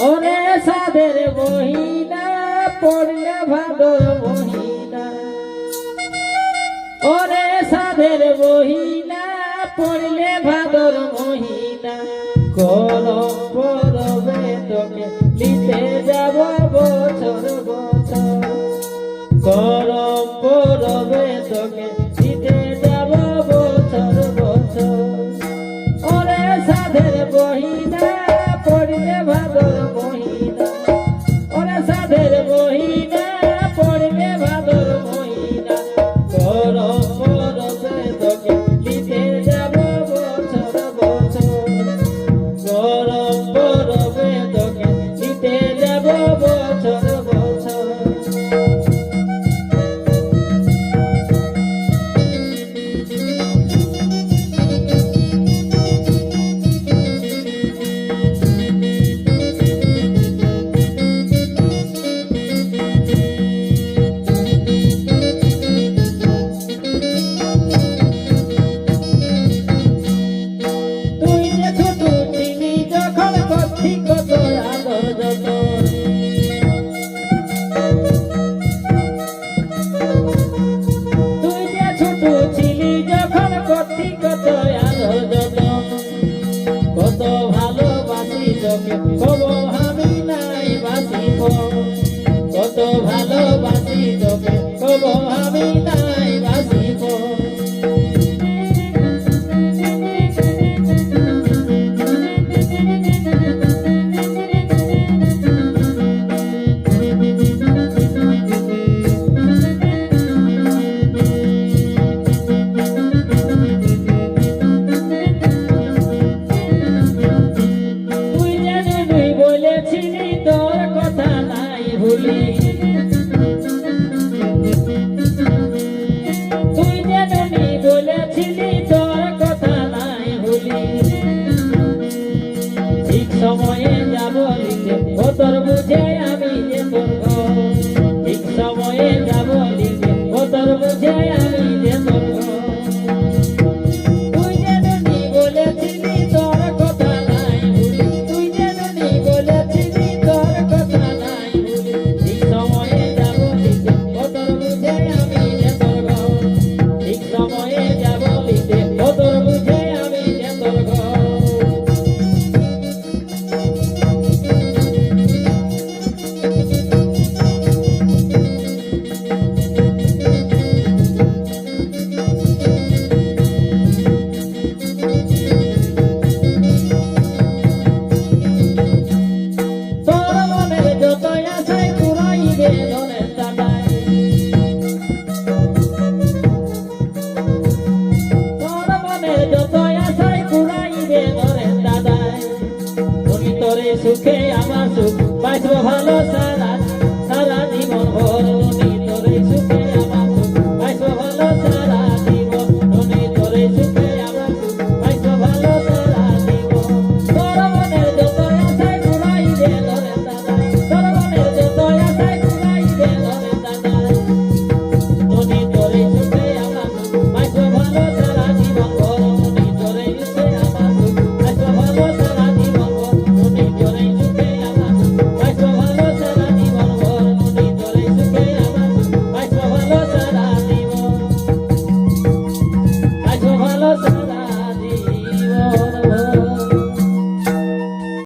ওরে সাদের মহিনা, পড়লে ভাদর মহিনা। ওরে সাদের মহিনা, পড়লে ভাদর মহিনা। কলম পরবে তোকে দিতে যাব বছর বছর। কলম পরবে তোকে দিতে যাব বছর বছর। ওরে সাদের মহিনা sangue তব আমি নাই বাঁচিব। কত ভালোবাসি তোকে তব আমি নাই। দুঃখে সুখে আমার সুখ। বাঁচবো ভালো সারা সারা জীবন ভর তোরে সুখে।